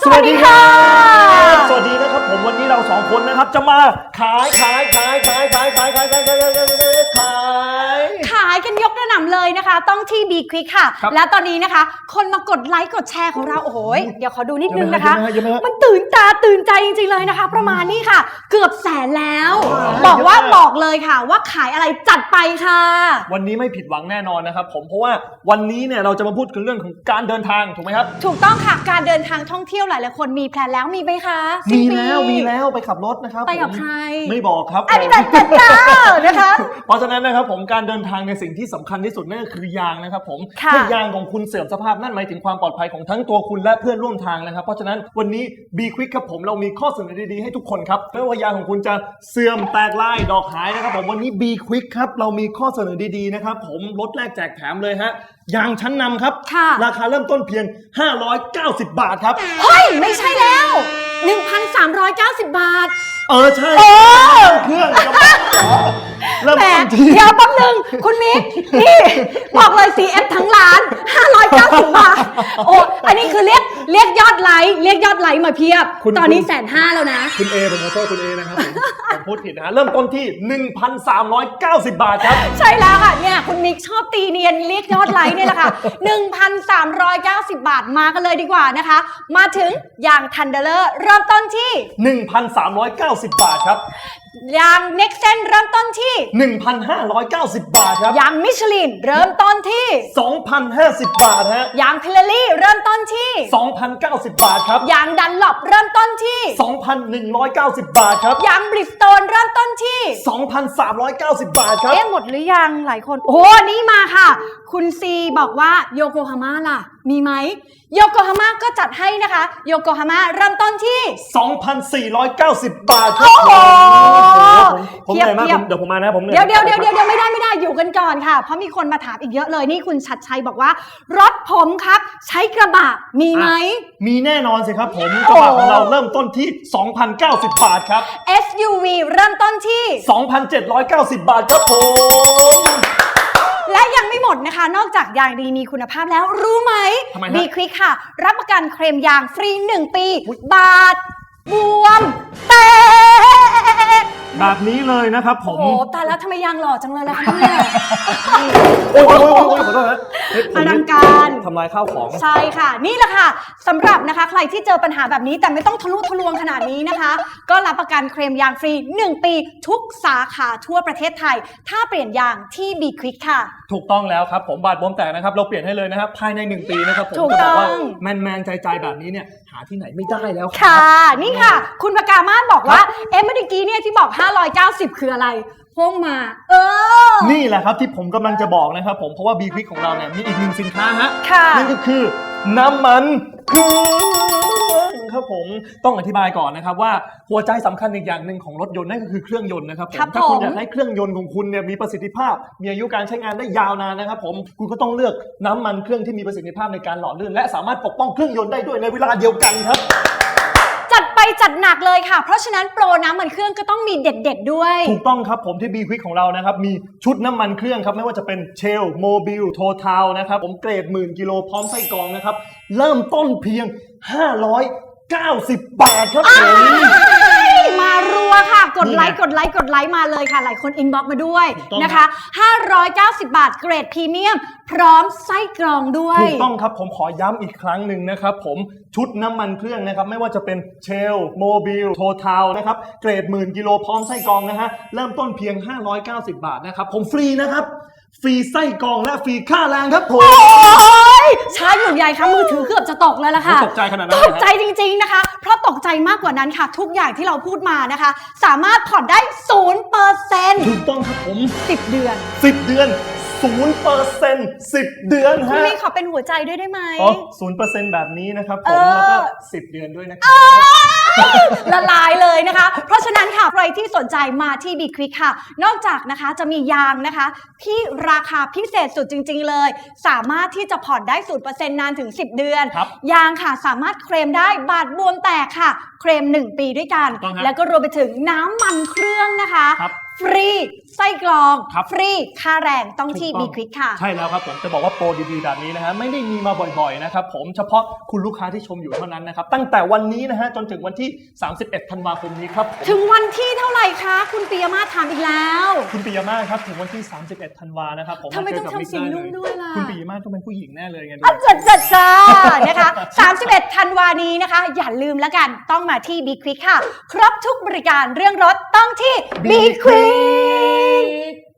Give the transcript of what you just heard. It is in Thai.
สวัสดีค่ะ สวัสดีนะครับผมวันนี้เราสองคนนะครับจะมาขายขายขายขายขายขายขายขายขายขาย เลยนะคะ ต้องที่ B Quick ค่ะ ครับและตอนนี้นะคะ คนมากดไลค์กดแชร์ของเราโอ้โหยเดี๋ยวขอดูนิดนึงนะคะ เยอะไหมฮะเยอะไหมฮะมันตื่นตาตื่นใจจริงๆเลยนะคะ ประมาณนี้ค่ะ เกือบแสนแล้ว ว้าว บอกว่าเยอะมากบอกเลยค่ะ ว่าขายอะไรจัดไปค่ะ วันนี้ไม่ผิดหวังแน่นอนนะครับผมเพราะว่าวันนี้เนี่ยเราจะมาพูดถึงเรื่องของการเดินทางถูกไหมครับ ถูกต้องค่ะการเดินทางท่องเที่ยวหลายๆคนมีแพลนแล้วมีไหมคะสิ้มีนปี แล้วมีแล้วไปขับรถนะครับไปกับผมใคร ไม่บอกครับ อันนี้ผมแบบจัดจ้านะคะ เพราะฉะนั้นนะครับผมการเดินทางในสิ่งที่สำคัญที่สุดนั่นก็คือยางนะครับผมค่ะถ้ายางของคุณเสื่อมสภาพนั่นหมายถึงความปลอดภัยของทั้งตัวคุณและเพื่อนร่วมทางนะครับ เพราะฉะนั้นวันนี้ B Quick ครับผมเรามีข้อเสนอดีๆให้ทุกคนครับไม่ว่ายางของคุณจะเสื่อมแตกลายดอกหายนะครับผมวันนี้ B Quick ครับเรามีข้อเสนอดีๆนะครับผมลดแลกแจกแถมเลยฮะยางชั้นนำครับ ค่ะ ราคาเริ่มต้นเพียง 590 บาทครับ เฮ้ย ไม่ใช่แล้ว 1,390 บาท เออใช่เออเครื่องจะบอก เหรอเริ่มแหมต้นที่เดี๋ยวแป๊บนึง คุณมิกนี่บอกเลย CF ทั้งร้าน 590 บาท โอ้อันนี้คือเรียกเรียกยอดไลค์เรียกยอดไลค์มาเพียบ คุณ ตอนนี้คุณแสนห้าแล้วนะ คุณเอผมขอโทษคุณเอนะครับผมผมพูดผิดนะฮะเริ่มต้นที่ 1,390 บาทครับ ใช่แล้วค่ะเนี่ยคุณมิกชอบตีเนียนเรียกยอดไลค์เนี่ยแหละค่ะ 1,390 บาทมากันเลยดีกว่านะคะ มาถึงอย่างทันเดอร์เริ่มต้นที่ 1,390 บาทครับอ ย่างเน็กเซนเริ่มต้นที่ 1,590 บาทครับอย่างมิชลินเริ่มต้นที่ 2,050 บาทฮะอย่างพิลลี่เริ่มต้นที่ 2,090 บาทครับอย่างดันหลบเริ่มต้นที่ 2,190 บาทครับอย่างบริสโตนเริ่มต้นที่ 2,390 บาทครับ เอ๊ะหมดหรือยังหลายคน โอ้โหนี่มาค่ะ คุณซีบอกว่าโยโกฮาม่าล่ะมีไหมโยโกฮาม่าก็จัดให้นะคะโยโกฮาม่าเริ่มต้นที่ 2,490 บาทครับโอ้โหผมผมเทียบเหนื่อยมากเทียบ ผมเดี๋ยวผมมานะผมหนื่อเดี๋ยวเดี๋ยวเดี๋ยวเดี๋ยวเดี๋ยวไม่ได้ไม่ได้อยู่กันก่อนค่ะ เพราะมีคนมาถามอีกเยอะเลยนี่คุณชัดชัยบอกว่า รถผมครับ ใช้กระบะมีไหม มีแน่นอนสิครับผมกระบะของเราเริ่มต้นที่ 2,090 บาทครับ SUV เริ่มต้นที่ 2,790 บาทครับผม และยังไม่หมดนะคะ นอกจากยางดีมีคุณภาพแล้วรู้ไหมทำไมฮะ บีควิกค่ะ รับประกันเคลมยางฟรี 1 ปี บาท บวม แตก แบบนี้เลยนะครับผโอ้ม โหตายแล้วทำไมยางหล่อจังเลยล่ะคะเนี่ย โอ้ยโอ้ยโอ้ยโอ้ยขอโทษนะเฮ้ยผมอลังการ ทำลายข้าวของ ใช่ค่ะ นี่แหละค่ะสำหรับนะคะใครที่เจอปัญหาแบบนี้แต่ไม่ต้องทะลุทะลวงขนาดนี้นะคะ ก็รับประกันเคลมยางฟรี 1 ปีทุกสาขาทั่วประเทศไทย ถ้าเปลี่ยนยางที่บีควิกค่ะ ถูกต้องแล้วครับ ผมบาดบวมแตกนะครับ เราเปลี่ยนให้เลยนะครับ ภายใน 1 ปีนะครับ ผมถูกจะบอกว่าต้องแมนแมนใจใจๆแบบนี้เนี่ย หาที่ไหนไม่ได้แล้วรับ ค่ะ นี่ค่ะ คุณปากามาศบอกว่า เอ๊ะเมื่อกี้เนี่ยที่บอก590 คืออะไรพ่งมา เออ นี่แหละครับที่ผมกำลังจะบอกนะครับผมเพราะว่าบีควิกของเราเนี่ยมีอีกหนึ่งสินค้าฮะค่ะ นั่นก็คือน้ำมันเครื่องครับผมต้องอธิบายก่อนนะครับว่าหัวใจสำคัญอีกอย่างหนึ่งของรถยนต์นั่นก็คือเครื่องยนต์นะครับผมครับถ้าคุณผม อยากให้เครื่องยนต์ของคุณเนี่ยมีประสิทธิภาพ มีอายุการใช้งานได้ยาวนานนะครับผมคุณก็ต้องเลือกน้ำมันเครื่องที่มีประสิทธิภาพในการหล่อลื่น และสามารถปกป้องเครื่องยนต์ได้ด้วยในเวลาเดียวกันครับ จัดไปจัดหนักเลยค่ะ เพราะฉะนั้นโปรน้ำมันเครื่องก็ต้องมีเด็ดๆด้วย ถูกต้องครับผมที่ B Quick ของเรานะครับ มีชุดน้ำมันเครื่องครับ ไม่ว่าจะเป็นเชลโมบิลโททาวนะครับ ผมเกรดหมื่นกิโลพร้อมไส้กรองนะครับ เริ่มต้นเพียง 590 บาทครับผมมารั วค่ะ กดไลค์นี่ไงกดไลค์ กดไลค์มาเลยค่ะ หลายคนอินบ็อกมาด้วยถูกต้องนะคะ 590 บาทเกรดพรีเมียม พร้อมไส้กรองด้วย ถูกต้องครับ ผมขอย้ำอีกครั้งหนึ่งนะครับผมชุดน้ำมันเครื่องนะครับ ไม่ว่าจะเป็นเชลโมบิลโททาวนะครับ เกรดหมื่นกิโลพร้อมไส้กรองนะฮะ เริ่มต้นเพียง 590 บาทนะครับ ผมฟรีนะครับ ฟรีไส้กรองและฟรีค่าแรงครับผม โอ้ยช้าอยู่ใหญ่ค่ะมือถือเกือบ จะตกแล้วล่ะค่ะตกใจขนาดนั้นตเลยกฮะใจจริง ๆนะคะ เพราะตกใจมากกว่านั้นค่ะ ทุกอย่างที่เราพูดมานะคะ สามารถผ่อนได้ศูนย์เปอร์เซ็นต์ถูกต้องครับผมสิบเดือน10เดือน0เปอร์เซ็นต์10เดือนคุณฮะมีขอเป็นหัวใจด้วยได้ไหมอ๋อศูนย์เปอร์เซ็นต์แบบนี้นะครับผเอมอแล้วก็10เดือนด้วยนะครับละลาย เลยนะคะ เพราะฉะนั้นค่ะใครที่สนใจมาที่บีควิกค่ะ นอกจากนะคะจะมียางนะคะ ที่ราคาพิเศษสุดจริง ๆ เลย สามารถที่จะผ่อนได้ศูนเปอร์เซ็นต์นานถึง 10 เดือน ครับยางค่ะสามารถเคลมได้บาดบวมแตกค่ะ เคลม 1 ปีด้วยกัน ถูกต้องครับแล้วก็รวมไปถึงน้ำมันเครื่องนะคะ ครับ ฟรี ไส้กรอง ครับ ฟรี ค่าแรงต้องที่ถูกต้บีองควิกค่ะ ใช่แล้วครับผมจะบอกว่าโปรดีๆแบบนี้นะฮะไม่ได้มีมาบ่อยๆนะครับผมเฉพาะคุณลูกค้าที่ชมอยู่เท่านั้นนะครับตั้งแต่วันนี้นะฮะจนถึงวันที่ 31 ธันวาคมนี้ครับผม ถึงวันที่เท่าไหร่คะ คุณปียมาศถามอีกแล้ว คุณปิยมาศครับถึงวันที่ 31 ธันวานะครับผมทำไมต้องาจกับทำเสียงมิกนุ่มด้วยล่ะ คุณปิยมาศต้องเป็นผู้หญิงแน่เลยไงดู อะจัดจัดจ้านะคะ 31 ธันวานี้นะคะ อย่าลืมแล้วกันต้องมาที่ B Quick ค่ะ ครบทุกบริการเรื่องรถต้องที่ B Bye.